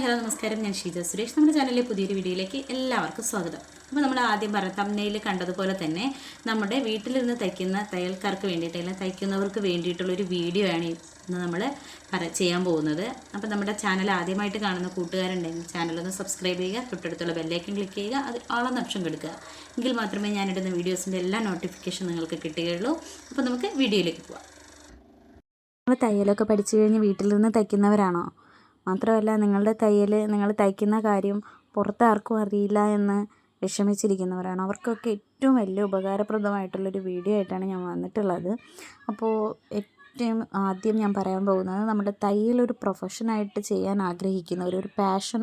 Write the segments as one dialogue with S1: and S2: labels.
S1: Hi hello നമസ്കാരം. ഞാൻ ഷീജ സുരേഷ്. നമ്മുടെ ചാനലിലെ പുതിയൊരു വീഡിയോയിലേക്ക് എല്ലാവർക്കും സ്വാഗതം. അപ്പോൾ നമ്മൾ ആദ്യം പറഞ്ഞ തമ്മനയിൽ കണ്ടതുപോലെ തന്നെ നമ്മുടെ വീട്ടിലിരുന്ന് തയ്ക്കുന്ന തയ്യൽക്കാർക്ക് വേണ്ടിയിട്ട് അല്ലെങ്കിൽ തയ്ക്കുന്നവർക്ക് വേണ്ടിയിട്ടുള്ളൊരു വീഡിയോ ആണ് ഇന്ന് നമ്മൾ ചെയ്യാൻ പോകുന്നത്. അപ്പോൾ നമ്മുടെ ചാനൽ ആദ്യമായിട്ട് കാണുന്ന കൂട്ടുകാരുണ്ടെങ്കിൽ ചാനലൊന്ന് സബ്സ്ക്രൈബ് ചെയ്യുക തൊട്ടടുത്തുള്ള ബെല്ലൈക്കൻ ക്ലിക്ക് ചെയ്യുക അത് ആളെന്ന് ഓപ്ഷൻ കൊടുക്കുക. എങ്കിൽ മാത്രമേ ഞാനിടുന്ന വീഡിയോസിന്റെ എല്ലാ നോട്ടിഫിക്കേഷൻ നിങ്ങൾക്ക് കിട്ടുകയുള്ളൂ. അപ്പോൾ നമുക്ക് വീഡിയോയിലേക്ക് പോവാം.
S2: നമ്മൾ തയ്യലൊക്കെ പഠിച്ചു കഴിഞ്ഞ് വീട്ടിൽ നിന്ന് തയ്ക്കുന്നവരാണോ? മാത്രമല്ല നിങ്ങളുടെ തയ്യൽ നിങ്ങൾ തയ്ക്കുന്ന കാര്യം പുറത്ത് ആർക്കും അറിയില്ല എന്ന് വിഷമിച്ചിരിക്കുന്നവരാണ്. അവർക്കൊക്കെ ഏറ്റവും വലിയ ഉപകാരപ്രദമായിട്ടുള്ളൊരു വീഡിയോ ആയിട്ടാണ് ഞാൻ വന്നിട്ടുള്ളത്. അപ്പോൾ ഏറ്റവും ആദ്യം ഞാൻ പറയാൻ പോകുന്നത് നമ്മുടെ തയ്യൽ ഒരു പ്രൊഫഷനായിട്ട് ചെയ്യാൻ ആഗ്രഹിക്കുന്നവർ ഒരു പാഷൻ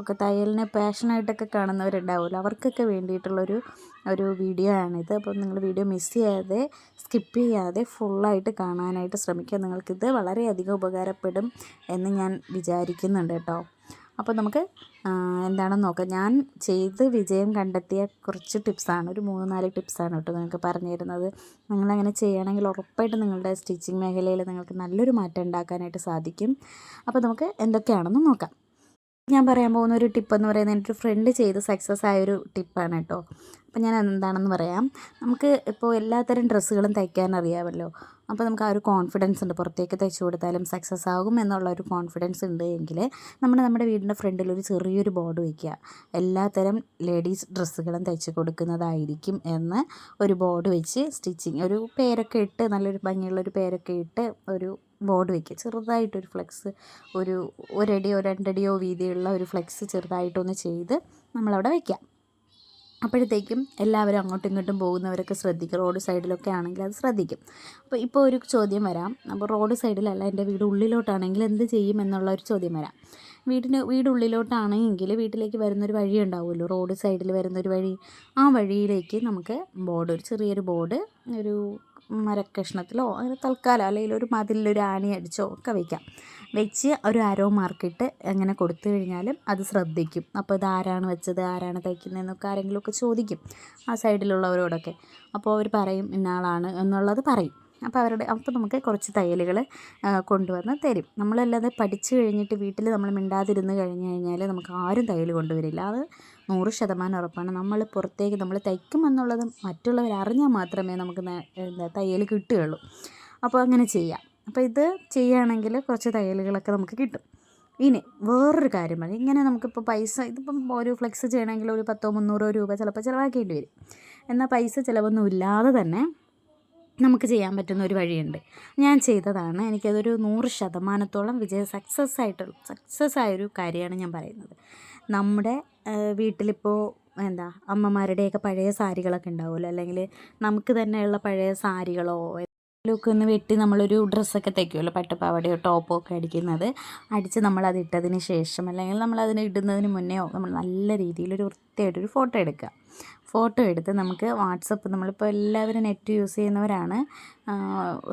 S2: ഒക്കെ തയ്യലിനെ പാഷനായിട്ടൊക്കെ കാണുന്നവരുണ്ടാവുമല്ലോ. അവർക്കൊക്കെ വേണ്ടിയിട്ടുള്ളൊരു ഒരു വീഡിയോ ആണിത്. അപ്പോൾ നിങ്ങൾ വീഡിയോ മിസ് ചെയ്യാതെ സ്കിപ്പ് ചെയ്യാതെ ഫുള്ളായിട്ട് കാണാനായിട്ട് ശ്രമിക്കുക. നിങ്ങൾക്കിത് വളരെയധികം ഉപകാരപ്പെടും എന്ന് ഞാൻ വിചാരിക്കുന്നുണ്ട് കേട്ടോ. അപ്പോൾ നമുക്ക് എന്താണെന്ന് നോക്കാം. ഞാൻ ചെയ്ത് വിജയം കണ്ടെത്തിയ കുറച്ച് ടിപ്സാണ്. ഒരു മൂന്ന് നാല് ടിപ്സാണ് കേട്ടോ നിങ്ങൾക്ക് പറഞ്ഞു തരുന്നത് നിങ്ങളങ്ങനെ ചെയ്യണമെങ്കിൽ ഉറപ്പായിട്ട് നിങ്ങളുടെ സ്റ്റിച്ചിങ് മേഖലയിൽ നിങ്ങൾക്ക് നല്ലൊരു മാറ്റം ഉണ്ടാക്കാനായിട്ട് സാധിക്കും. അപ്പോൾ നമുക്ക് എന്തൊക്കെയാണെന്ന് നോക്കാം. ഞാൻ പറയാൻ പോകുന്ന ഒരു ടിപ്പ് എന്ന് പറയുന്നത് എന്റെ ഒരു ഫ്രണ്ട് ചെയ്ത് സക്സസ് ആയൊരു ടിപ്പാണ് കേട്ടോ അപ്പോൾ ഞാൻ എന്താണെന്ന് പറയാം. നമുക്ക് ഇപ്പോൾ എല്ലാത്തരം ഡ്രസ്സുകളും തയ്ക്കാൻ അറിയാമല്ലോ. അപ്പോൾ നമുക്ക് ആ ഒരു കോൺഫിഡൻസ് ഉണ്ട്. പുറത്തേക്ക് തയ്ച്ചു കൊടുത്താലും സക്സസ് ആകും എന്നുള്ള ഒരു കോൺഫിഡൻസ് ഉണ്ട് എങ്കിൽ നമ്മൾ നമ്മുടെ വീടിന്റെ ഫ്രണ്ടിൽ ഒരു ചെറിയൊരു ബോർഡ് വയ്ക്കുക എല്ലാത്തരം ലേഡീസ് ഡ്രസ്സുകളും തയ്ച്ച് കൊടുക്കുന്നതായിരിക്കും എന്ന് ഒരു ബോർഡ് വെച്ച് സ്റ്റിച്ചിങ് ഒരു പേരൊക്കെ ഇട്ട് നല്ലൊരു ഭംഗിയുള്ളൊരു പേരൊക്കെ ഇട്ട് ഒരു ബോർഡ് വയ്ക്കുക ചെറുതായിട്ടൊരു ഫ്ലെക്സ് ഒരു ഒരടിയോ രണ്ടടിയോ വീതിയുള്ള ഒരു ഫ്ലെക്സ് ചെറുതായിട്ടൊന്ന് ചെയ്ത് നമ്മളവിടെ വയ്ക്കാം അപ്പോഴത്തേക്കും എല്ലാവരും അങ്ങോട്ടും ഇങ്ങോട്ടും പോകുന്നവരൊക്കെ ശ്രദ്ധിക്കും. റോഡ് സൈഡിലൊക്കെ ആണെങ്കിൽ അത് ശ്രദ്ധിക്കും. അപ്പോൾ ഇപ്പോൾ ഒരു ചോദ്യം വരാം. അപ്പോൾ റോഡ് സൈഡിലല്ല എന്റെ വീട് ഉള്ളിലോട്ടാണെങ്കിൽ എന്ത് ചെയ്യും എന്നുള്ള ഒരു ചോദ്യം വരാം. വീടിന് വീടുള്ളിലോട്ടാണെങ്കിൽ വീട്ടിലേക്ക് വരുന്നൊരു വഴി ഉണ്ടാവുമല്ലോ. റോഡ് സൈഡിൽ വരുന്നൊരു വഴി ആ വഴിയിലേക്ക് നമുക്ക് ബോർഡ് ഒരു ചെറിയൊരു ബോർഡ് ഒരു മരക്കഷ്ണത്തിലോ അങ്ങനെ തൽക്കാലം അല്ലെങ്കിൽ ഒരു മതിലൊരു ആണി അടിച്ചോ ഒക്കെ വയ്ക്കാം വെച്ച് ഒരു ആരോ മാർക്കിട്ട് അങ്ങനെ കൊടുത്തു കഴിഞ്ഞാലും അത് ശ്രദ്ധിക്കും. അപ്പോൾ ഇത് ആരാണ് വെച്ചത് ആരാണ് തയ്ക്കുന്നതെന്നൊക്കെ ആരെങ്കിലുമൊക്കെ ചോദിക്കും ആ സൈഡിലുള്ളവരോടൊക്കെ അപ്പോൾ അവർ പറയും ഇന്നാളാണ് എന്നുള്ളത് പറയും. അപ്പോൾ അവരുടെ അപ്പോൾ നമുക്ക് കുറച്ച് തയ്യലുകൾ കൊണ്ടുവന്ന് തരും. നമ്മളല്ലാതെ പഠിച്ചു കഴിഞ്ഞിട്ട് വീട്ടിൽ നമ്മൾ മിണ്ടാതിരുന്ന് കഴിഞ്ഞ് കഴിഞ്ഞാൽ നമുക്ക് ആരും തയ്യൽ കൊണ്ടുവരില്ല. അത് നൂറ് ശതമാനം ഉറപ്പാണ്. നമ്മൾ പുറത്തേക്ക് നമ്മൾ തയ്ക്കുമെന്നുള്ളത് മറ്റുള്ളവർ അറിഞ്ഞാൽ മാത്രമേ നമുക്ക് എന്താ തയ്യൽ കിട്ടുകയുള്ളൂ. അപ്പോൾ അങ്ങനെ ചെയ്യാം. അപ്പോൾ ഇത് ചെയ്യുകയാണെങ്കിൽ കുറച്ച് തയ്യലുകളൊക്കെ നമുക്ക് കിട്ടും. ഇനി വേറൊരു കാര്യം പറയും. ഇങ്ങനെ നമുക്കിപ്പോൾ പൈസ ഇതിപ്പം ഒരു ഫ്ലെക്സ് ചെയ്യണമെങ്കിൽ ഒരു പത്തോ മുന്നൂറോ രൂപ ചിലപ്പോൾ ചിലവാക്കേണ്ടി വരും. എന്നാൽ പൈസ ചിലവൊന്നും ഇല്ലാതെ തന്നെ നമുക്ക് ചെയ്യാൻ പറ്റുന്ന ഒരു വഴിയുണ്ട്. ഞാൻ ചെയ്തതാണ്. എനിക്കതൊരു നൂറ് ശതമാനത്തോളം വിജയ സക്സസ് ആയിട്ടുള്ള സക്സസ് ആയൊരു കാര്യമാണ് ഞാൻ പറയുന്നത്. നമ്മുടെ വീട്ടിലിപ്പോൾ എന്താ അമ്മമാരുടെയൊക്കെ പഴയ സാരികളൊക്കെ ഉണ്ടാവുമല്ലോ? അല്ലെങ്കിൽ നമുക്ക് തന്നെയുള്ള പഴയ സാരികളോ ഒക്കെ ഒന്ന് വെട്ടി നമ്മളൊരു ഡ്രസ്സൊക്കെ തയ്ക്കുമല്ലോ പട്ടുപാവാടയോ ടോപ്പോ ഒക്കെ അടിക്കുന്നത്. അടിച്ച് നമ്മളത് ഇട്ടതിന് ശേഷം അല്ലെങ്കിൽ നമ്മൾ അതിന് ഇടുന്നതിന് മുന്നേ നമ്മൾ നല്ല രീതിയിലൊരു വൃത്തിയായിട്ടൊരു ഫോട്ടോ എടുക്കുക. ഫോട്ടോ എടുത്ത് നമുക്ക് വാട്സപ്പ് നമ്മളിപ്പോൾ എല്ലാവരും നെറ്റ് യൂസ് ചെയ്യുന്നവരാണ്.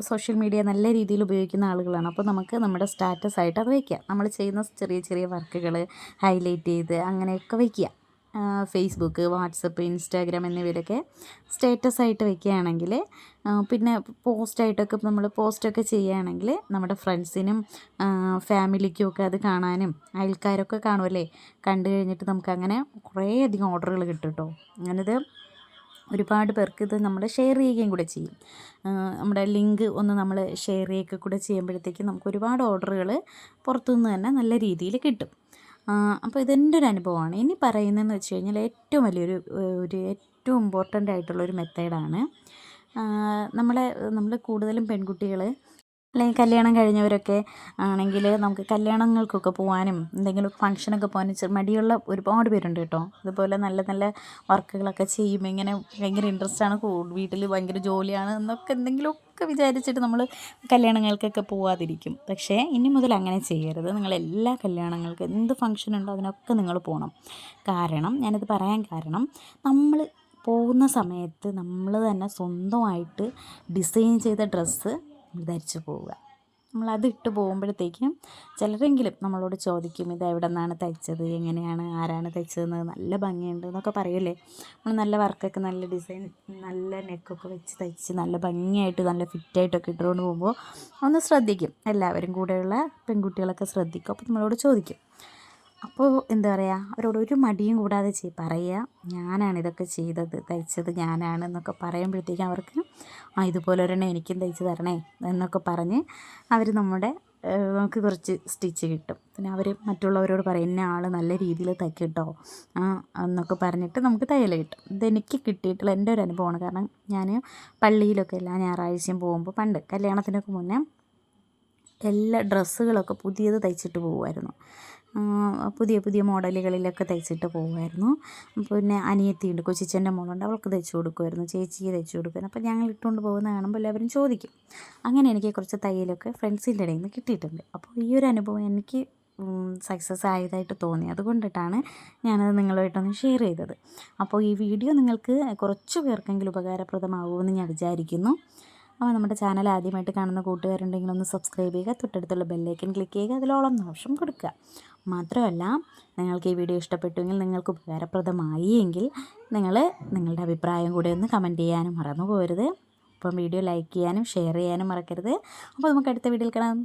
S2: സോഷ്യൽ മീഡിയ നല്ല രീതിയിൽ ഉപയോഗിക്കുന്ന ആളുകളാണ്. അപ്പോൾ നമുക്ക് നമ്മുടെ സ്റ്റാറ്റസ് ആയിട്ട് അത് വയ്ക്കുക. നമ്മൾ ചെയ്യുന്ന ചെറിയ ചെറിയ വർക്കുകൾ ഹൈലൈറ്റ് ചെയ്ത് അങ്ങനെയൊക്കെ വയ്ക്കുക. ഫേസ്ബുക്ക് വാട്സപ്പ് ഇൻസ്റ്റാഗ്രാം എന്നിവയിലൊക്കെ സ്റ്റേറ്റസ് ആയിട്ട് വെക്കുകയാണെങ്കിൽ പിന്നെ പോസ്റ്റായിട്ടൊക്കെ നമ്മൾ പോസ്റ്റൊക്കെ ചെയ്യുകയാണെങ്കിൽ നമ്മുടെ ഫ്രണ്ട്സിനും ഫാമിലിക്കും ഒക്കെ അത് കാണാനും അയൽക്കാരൊക്കെ കാണുമല്ലേ? കണ്ടു കഴിഞ്ഞിട്ട് നമുക്ക് അങ്ങനെ കുറേയധികം ഓർഡറുകൾ കിട്ടും കേട്ടോ. അങ്ങനത് ഒരുപാട് പേർക്ക് ഇത് നമ്മൾ ഷെയർ ചെയ്യുകയും കൂടെ ചെയ്യും. നമ്മുടെ ലിങ്ക് ഒന്ന് നമ്മൾ ഷെയർ ചെയ്യുകയൊക്കെ കൂടെ ചെയ്യുമ്പോഴത്തേക്കും നമുക്ക് ഒരുപാട് ഓർഡറുകൾ പുറത്തുനിന്ന് തന്നെ നല്ല രീതിയിൽ കിട്ടും. അപ്പോൾ ഇതെന്റെ ഒരു അനുഭവമാണ്. ഇനി പറയുന്നതെന്ന് വെച്ച് കഴിഞ്ഞാൽ ഏറ്റവും വലിയൊരു ഒരു ഏറ്റവും ഇമ്പോർട്ടന്റ് ആയിട്ടുള്ളൊരു മെത്തേഡാണ് നമ്മളെ നമ്മൾ കൂടുതലും പെൺകുട്ടികൾ അല്ലെങ്കിൽ കല്യാണം കഴിഞ്ഞവരൊക്കെ ആണെങ്കിൽ നമുക്ക് കല്യാണങ്ങൾക്കൊക്കെ പോകാനും എന്തെങ്കിലും ഫംഗ്ഷനൊക്കെ പോകാനും മടിയുള്ള ഒരുപാട് പേരുണ്ട് കേട്ടോ. അതുപോലെ നല്ല നല്ല വർക്കുകളൊക്കെ ചെയ്യും. ഇങ്ങനെ ഭയങ്കര ഇൻട്രസ്റ്റ് ആണ്. വീട്ടിൽ ഭയങ്കര ജോലിയാണ് എന്നൊക്കെ എന്തെങ്കിലുമൊക്കെ വിചാരിച്ചിട്ട് നമ്മൾ കല്യാണങ്ങൾക്കൊക്കെ പോവാതിരിക്കും. പക്ഷേ ഇനി മുതൽ അങ്ങനെ ചെയ്യരുത്. നിങ്ങൾ എല്ലാ കല്യാണങ്ങൾക്കും എന്ത് ഫംഗ്ഷൻ ഉണ്ടോ അതിനൊക്കെ നിങ്ങൾ പോകണം കാരണം ഞാനിത് പറയാൻ കാരണം നമ്മൾ പോകുന്ന സമയത്ത് നമ്മൾ തന്നെ സ്വന്തമായിട്ട് ഡിസൈൻ ചെയ്ത ഡ്രസ്സ് ധരിച്ചു പോവുക. നമ്മളത് ഇട്ട് പോകുമ്പോഴത്തേക്കും ചിലരെങ്കിലും നമ്മളോട് ചോദിക്കും ഇത് എവിടെ നിന്നാണ് തയ്ച്ചത്? എങ്ങനെയാണ്? ആരാണ് തയ്ച്ചതെന്ന്? നല്ല ഭംഗിയുണ്ട് എന്നൊക്കെ പറയല്ലേ? നമ്മൾ നല്ല വർക്കൊക്കെ നല്ല ഡിസൈൻ നല്ല നെക്കൊക്കെ വെച്ച് തയ്ച്ച് നല്ല ഭംഗിയായിട്ട് നല്ല ഫിറ്റായിട്ടൊക്കെ ഇട്ടുകൊണ്ട് പോകുമ്പോൾ ഒന്ന് ശ്രദ്ധിക്കും. എല്ലാവരും കൂടെയുള്ള പെൺകുട്ടികളൊക്കെ ശ്രദ്ധിക്കും. അപ്പോൾ നമ്മളോട് ചോദിക്കും. അപ്പോൾ എന്താ പറയുക അവരോട് ഒരു മടിയും കൂടാതെ ചെയ് പറയുക ഞാനാണ് ഇതൊക്കെ ചെയ്തത് തയ്ച്ചത് ഞാനാണ് എന്നൊക്കെ പറയുമ്പോഴത്തേക്കും അവർക്ക് ആ ഇതുപോലെ ഒരെണ്ണം എനിക്കും തയ്ച്ച് തരണേ എന്നൊക്കെ പറഞ്ഞ് അവർ നമ്മുടെ നമുക്ക് കുറച്ച് സ്റ്റിച്ച് കിട്ടും. പിന്നെ അവർ മറ്റുള്ളവരോട് പറയും ഇന്ന ആൾ നല്ല രീതിയിൽ തയ്ക്കിട്ടോ എന്നൊക്കെ പറഞ്ഞിട്ട് നമുക്ക് തയ്യൽ കിട്ടും. ഇതെനിക്ക് കിട്ടിയിട്ടുള്ള എന്റെ ഒരു അനുഭവമാണ്. കാരണം ഞാൻ പള്ളിയിലൊക്കെ എല്ലാ ഞായറാഴ്ചയും പോകുമ്പോൾ പണ്ട് കല്യാണത്തിനൊക്കെ മുന്നേ എല്ലാ ഡ്രസ്സുകളൊക്കെ പുതിയത് തയ്ച്ചിട്ട് പോകുമായിരുന്നു പുതിയ പുതിയ മോഡലുകളിലൊക്കെ തയ്ച്ചിട്ട് പോകുമായിരുന്നു പിന്നെ അനിയത്തിയുണ്ട് കൊച്ചിച്ചന്റെ മോളുണ്ട് അവൾക്ക് തയ്ച്ചു കൊടുക്കുമായിരുന്നു ചേച്ചിക്ക് തയ്ച്ചു കൊടുക്കുമായിരുന്നു. അപ്പോൾ ഞങ്ങൾ ഇട്ടുകൊണ്ട് പോകുന്ന കാണുമ്പോൾ എല്ലാവരും ചോദിക്കും അങ്ങനെ എനിക്ക് കുറച്ച് തയ്യലൊക്കെ ഫ്രണ്ട്സിന്റെ ഇടയിൽ നിന്ന് കിട്ടിയിട്ടുണ്ട്. അപ്പോൾ ഈ ഒരു അനുഭവം എനിക്ക് സക്സസ് ആയതായിട്ട് തോന്നി. അതുകൊണ്ടിട്ടാണ് ഞാനത് നിങ്ങളുമായിട്ടൊന്ന് ഷെയർ ചെയ്തത്. അപ്പോൾ ഈ വീഡിയോ നിങ്ങൾക്ക് കുറച്ച് പേർക്കെങ്കിലും ഉപകാരപ്രദമാകുമെന്ന് ഞാൻ വിചാരിക്കുന്നു. അപ്പോൾ നമ്മുടെ ചാനൽ ആദ്യമായിട്ട് കാണുന്ന കൂട്ടുകാരുണ്ടെങ്കിൽ ഒന്ന് സബ്സ്ക്രൈബ് ചെയ്യുക തൊട്ടടുത്തുള്ള ബെല്ലൈക്കൻ ക്ലിക്ക് ചെയ്യുക അതിലോളം ഓപ്ഷൻ കൊടുക്കുക. മാത്രമല്ല നിങ്ങൾക്ക് ഈ വീഡിയോ ഇഷ്ടപ്പെട്ടുവെങ്കിൽ നിങ്ങൾക്ക് ഉപകാരപ്രദമായി എങ്കിൽ നിങ്ങൾ നിങ്ങളുടെ അഭിപ്രായം കൂടെ ഒന്ന് കമന്റ് ചെയ്യാനും മറന്നു പോകരുത് അപ്പം വീഡിയോ ലൈക്ക് ചെയ്യാനും ഷെയർ ചെയ്യാനും മറക്കരുത്. അപ്പോൾ നമുക്ക് അടുത്ത വീഡിയോയിൽ കാണാം.